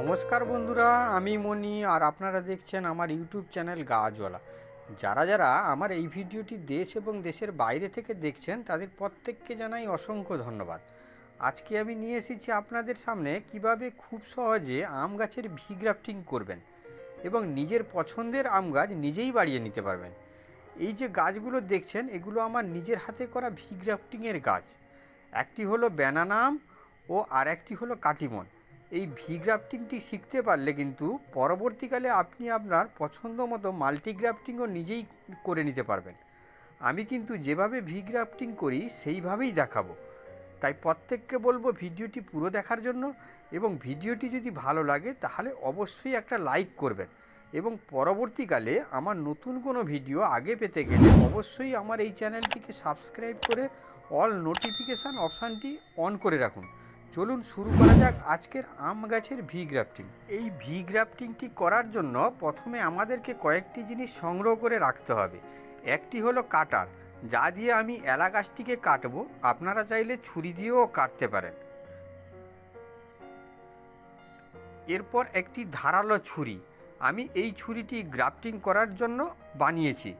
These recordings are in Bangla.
নমস্কার বন্ধুরা, আমি মনি আর আপনারা দেখছেন আমার ইউটিউব চ্যানেল গাছওয়ালা। যারা যারা আমার এই ভিডিওটি দেশ এবং দেশের বাইরে থেকে দেখছেন, তাদের প্রত্যেককে জানাই অসংখ্য ধন্যবাদ। আজকে আমি নিয়ে এসেছি আপনাদের সামনে কীভাবে খুব সহজে আম গাছের ভি গ্রাফটিং করবেন এবং নিজের পছন্দের আম গাছ নিজেই বাড়িয়ে নিতে পারবেন। এই যে গাছগুলো দেখছেন, এগুলো আমার নিজের হাতে করা ভি গ্রাফটিংয়ের গাছ। একটি হলো ব্যানানা আম ও আর একটি হলো কাটিমন। এই ভি গ্রাফটিংটি শিখতে পারলে কিন্তু পরবর্তীকালে আপনি আপনার পছন্দ মতো মাল্টি গ্রাফটিংও নিজেই করে নিতে পারবেন। আমি কিন্তু যেভাবে ভি গ্রাফটিং করি, সেইভাবেই দেখাবো। তাই প্রত্যেককে বলব ভিডিওটি পুরো দেখার জন্য এবং ভিডিওটি যদি ভালো লাগে, তাহলে অবশ্যই একটা লাইক করবেন এবং পরবর্তীকালে আমার নতুন কোনো ভিডিও আগে পেতে গেলে অবশ্যই আমার এই চ্যানেলটিকে সাবস্ক্রাইব করে অল নোটিফিকেশান অপশানটি অন করে রাখুন। চলুন শুরু করা যাক আজকের আম গাছের ভি গ্রাফটিং। এই ভি গ্রাফটিংটি করার জন্য প্রথমে আমাদেরকে কয়েকটি জিনিস সংগ্রহ করে রাখতে হবে। একটি হলো কাটার, যা দিয়ে আমি এলা গাছটিকে কাটবো, আপনারা চাইলে ছুরি দিয়েও কাটতে পারেন। এরপর একটি ধারালো ছুরি, আমি এই ছুরিটি গ্রাফটিং করার জন্য বানিয়েছি।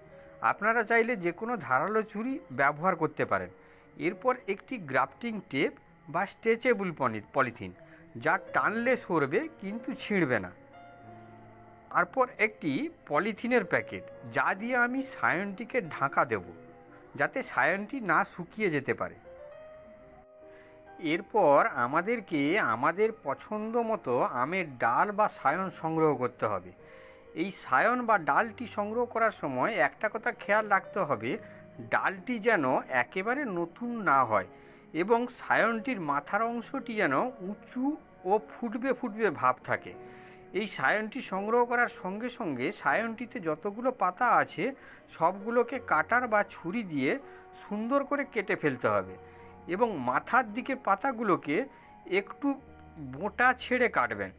আপনারা চাইলে যে কোনো ধারালো ছুরি ব্যবহার করতে পারেন। এরপর একটি গ্রাফটিং টেপ বা স্ট্রেচেবল পলিথিন, যা টানলে সরবে কিন্তু ছিঁড়বে না। তারপর একটি পলিথিনের প্যাকেট, যা দিয়ে আমি সায়নটিকে ঢাকা দেব, যাতে সায়নটি না শুকিয়ে যেতে পারে। এরপর আমাদেরকে আমাদের পছন্দ মতো আমের ডাল বা সায়ন সংগ্রহ করতে হবে। এই সায়ন বা ডালটি সংগ্রহ করার সময় একটা কথা খেয়াল রাখতে হবে, ডালটি যেন একেবারে নতুন না হয়। এবং সায়নটির মাথার অংশটি যেন উঁচু ও ফুটবে ফুটবে ভাব থাকে। এই সায়নটি সংগ্রহ করার সঙ্গে সঙ্গে সায়নটিতে যতগুলো পাতা আছে, সবগুলোকে কাটার বা ছুরি দিয়ে সুন্দর করে কেটে ফেলতে হবে এবং মাথার দিকে পাতাগুলোকে একটু মোটা ছেড়ে কাটবেন।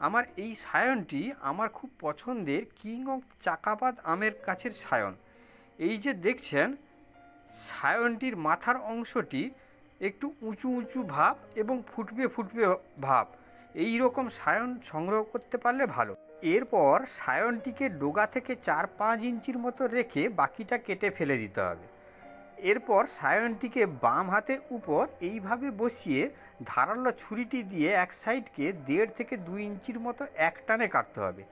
আমার এই সায়নটি আমার খুব পছন্দের কিং অফ চাকাপাত আমের কাছের সায়ন। এই যে দেখছেন, সায়নটির মাথার অংশটি একটু উঁচু উঁচু ভাব এবং ফুটবে ফুটবে ভাব। এই রকম সায়ন সংগ্রহ করতে পারলে ভালো। এরপর সায়নটিকে ডোগা থেকে চার পাঁচ ইঞ্চির মতো রেখে বাকিটা কেটে ফেলে দিতে হবে। এরপর সায়নটিকে বাম হাতের উপর এইভাবে বসিয়ে ধারালো ছুরিটি দিয়ে এক সাইডকে দেড় থেকে দুই ইঞ্চির মতো এক টানে কাটতে হবে।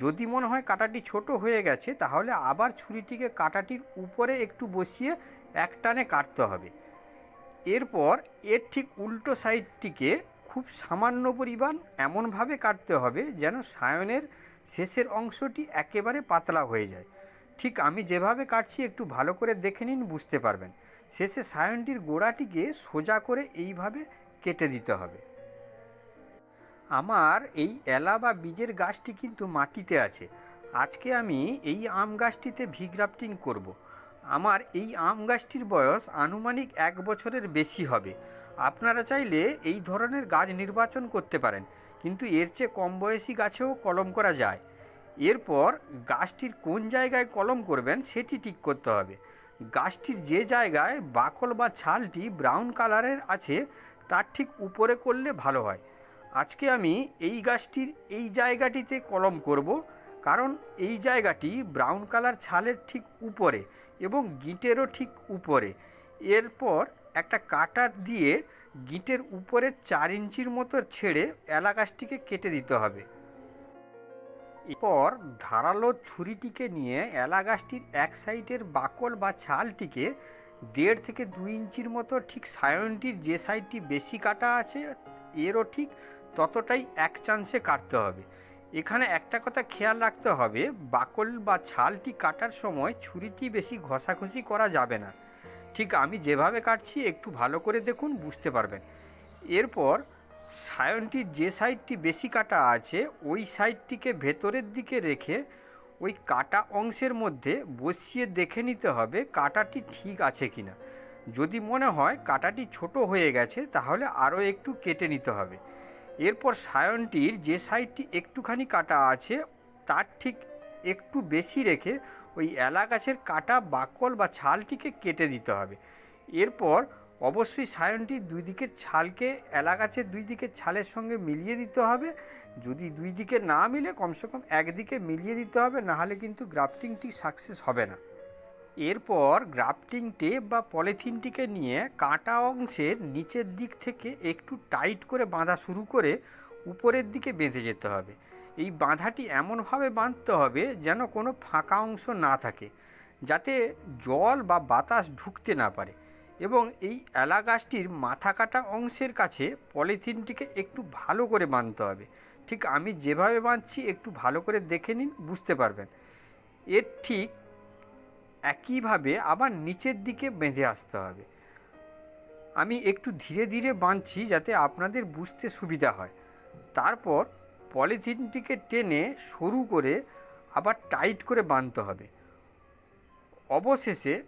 যদি মনে হয় কাটাটি ছোট হয়ে গেছে, তাহলে আবার ছুরিটিকে কাটাটির উপরে একটু বসিয়ে এক টানে কাটতে হবে। এরপর এর ঠিক উল্টো সাইডটিকে খুব সামান্য পরিমাণ এমনভাবে কাটতে হবে যেন সায়নের শেষের অংশটি একেবারে পাতলা হয়ে যায়। ঠিক আমি যেভাবে কাটছি একটু ভালো করে দেখে নিন, বুঝতে পারবেন। শেষে সায়নটির গোড়াটিকে সোজা করে এইভাবে কেটে দিতে হবে। আমার এই এলা বা বীজের গাছটি কিন্তু মাটিতে আছে। আজকে আমি এই আম গাছটিতে ভি গ্রাফটিং করব। আমার এই আম গাছটির বয়স আনুমানিক এক বছরের বেশি হবে। আপনারা চাইলে এই ধরনের গাছ নির্বাচন করতে পারেন, কিন্তু এর চেয়ে কম বয়সী গাছেও কলম করা যায়। এরপর গাছটির কোন জায়গায় কলম করবেন সেটি ঠিক করতে হবে। গাছটির যে জায়গায় বাকল বা ছালটি ব্রাউন কালারের আছে, তার ঠিক উপরে করলে ভালো হয়। আজকে আমি এই গাছটির এই জায়গাটিতে কলম করব। কারণ এই জায়গাটি ব্রাউন কালার ছালের ঠিক উপরে এবং গিঁটেরও ঠিক উপরে। এরপর একটা কাটার দিয়ে গিঁটের উপরে চার ইঞ্চির মতো ছেড়ে এলা গাছটিকে কেটে দিতে হবে। এরপর ধারালো ছুরিটিকে নিয়ে এলা গাছটির এক সাইডের বাকল বা ছালটিকে দেড় থেকে দুই ইঞ্চির মতো ঠিক সায়নটির যে সাইডটি বেশি কাটা আছে, এরও ঠিক ততটাই এক চান্সে কাটতে হবে। এখানে একটা কথা খেয়াল রাখতে হবে, বাকল বা ছালটি কাটার সময় ছুরিটি বেশি ঘষাঘষি করা যাবে না। ঠিক আমি যেভাবে কাটছি, একটু ভালো করে দেখুন, বুঝতে পারবেন। এরপর সায়নটির যে সাইডটি বেশি কাটা আছে, ওই সাইডটিকে ভেতরের দিকে রেখে ওই কাটা অংশের মধ্যে বসিয়ে দেখে নিতে হবে কাটাটি ঠিক আছে কিনা। যদি মনে হয় কাটাটি ছোট হয়ে গেছে, তাহলে আরও একটু কেটে নিতে হবে। এরপর সায়নটির যে সাইডটি একটুখানি কাটা আছে, তার ঠিক একটু বেশি রেখে ওই এলা গাছের কাটা বাকল বা ছালটিকে কেটে দিতে হবে। এরপর অবশ্যই সায়নটি দুই দিকের ছালকে, এলা গাছের দুই দিকের ছালের সঙ্গে মিলিয়ে দিতে হবে। যদি দুই দিকে না মিলে, কমসে কম একদিকে মিলিয়ে দিতে হবে, নাহলে কিন্তু গ্রাফটিংটি সাকসেস হবে না। এরপর গ্রাফটিং টেপ বা পলিথিনটিকে নিয়ে কাটা অংশের নিচের দিক থেকে একটু টাইট করে বাঁধা শুরু করে উপরের দিকে বেঁধে যেতে হবে। এই বাঁধাটি এমনভাবে বাঁধতে হবে যেন কোনো ফাঁকা অংশ না থাকে, যাতে জল বা বাতাস ঢুকতে না পারে এবং এই এলা গাছটির মাথা কাটা অংশের কাছে পলিথিনটিকে একটু ভালো করে বাঁধতে হবে। ঠিক আমি যেভাবে বাঁধছি একটু ভালো করে দেখে নিন, বুঝতে পারবেন। এর ঠিক একইভাবে আবার নিচের দিকে বেঁধে আসতে হবে। আমি একটু ধীরে ধীরে বাঁধছি যাতে আপনাদের বুঝতে সুবিধা হয়। তারপর পলিথিনটিকে টেনে সরু করে আবার টাইট করে বাঁধতে হবে। অবশেষে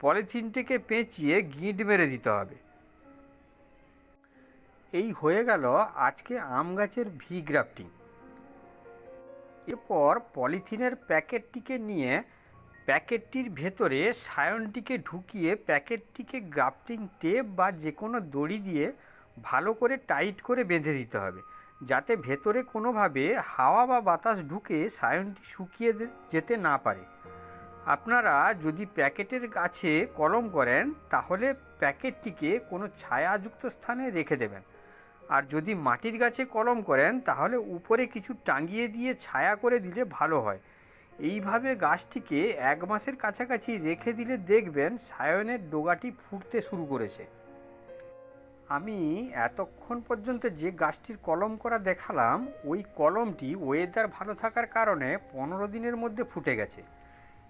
পলিথিনটিকে পেঁচিয়ে গিঁট মেরে দিতে হবে। এই হয়ে গেল আজকে আম গাছের ভি গ্রাফটিং। এরপর পলিথিনের প্যাকেটটিকে নিয়ে প্যাকেটটির ভেতরে সায়নটিকে ঢুকিয়ে প্যাকেটটিকে গ্রাফটিং টেপ বা যে কোনো দড়ি দিয়ে ভালো করে টাইট করে বেঁধে দিতে হবে, যাতে ভেতরে কোনোভাবে হাওয়া বা বাতাস ঢুকে সায়নটি শুকিয়ে যেতে না পারে। আপনারা যদি প্যাকেটের গাছে কলম করেন, তাহলে প্যাকেটটিকে কোনো ছায়াযুক্ত স্থানে রেখে দেবেন। আর যদি মাটির গাছে কলম করেন, তাহলে উপরে কিছু টাঙিয়ে দিয়ে ছায়া করে দিলে ভালো হয়। এইভাবে গাছটিকে এক মাসের কাছাকাছি রেখে দিলে দেখবেন সায়নের ডোগাটি ফুটতে শুরু করেছে। আমি এতক্ষণ পর্যন্ত যে গাছটির কলম করা দেখালাম, ওই কলমটি ওয়েদার ভালো থাকার কারণে পনেরো দিনের মধ্যে ফুটে গেছে।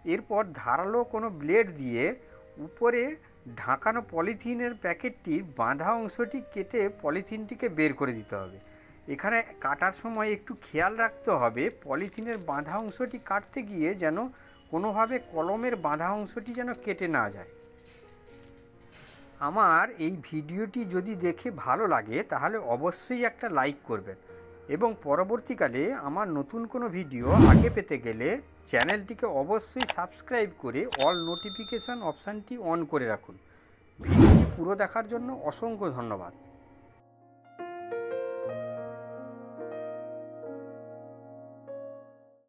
এরপর ধারালো কোনো ব্লেড দিয়ে উপরে ঢাকানো পলিথিনের প্যাকেটটির বাঁধা অংশটি কেটে পলিথিনটিকে বের করে দিতে হবে। এখানে কাটার সময় একটু খেয়াল রাখতে হবে। পলিথিনের বাঁধা অংশটি কাটতে গিয়ে যেন কোনোভাবে কলমের বাঁধা অংশটি যেন কেটে না যায়। আমার এই ভিডিওটি যদি দেখে ভালো লাগে, তাহলে অবশ্যই একটা লাইক করবেন। এবং পরবর্তীকালে আমার নতুন কোনো ভিডিও আগে পেতে গেলে চ্যানেলটিকে অবশ্যই সাবস্ক্রাইব করে অল নোটিফিকেশান অপশানটি অন করে রাখুন। ভিডিওটি পুরো দেখার জন্য অসংখ্য ধন্যবাদ।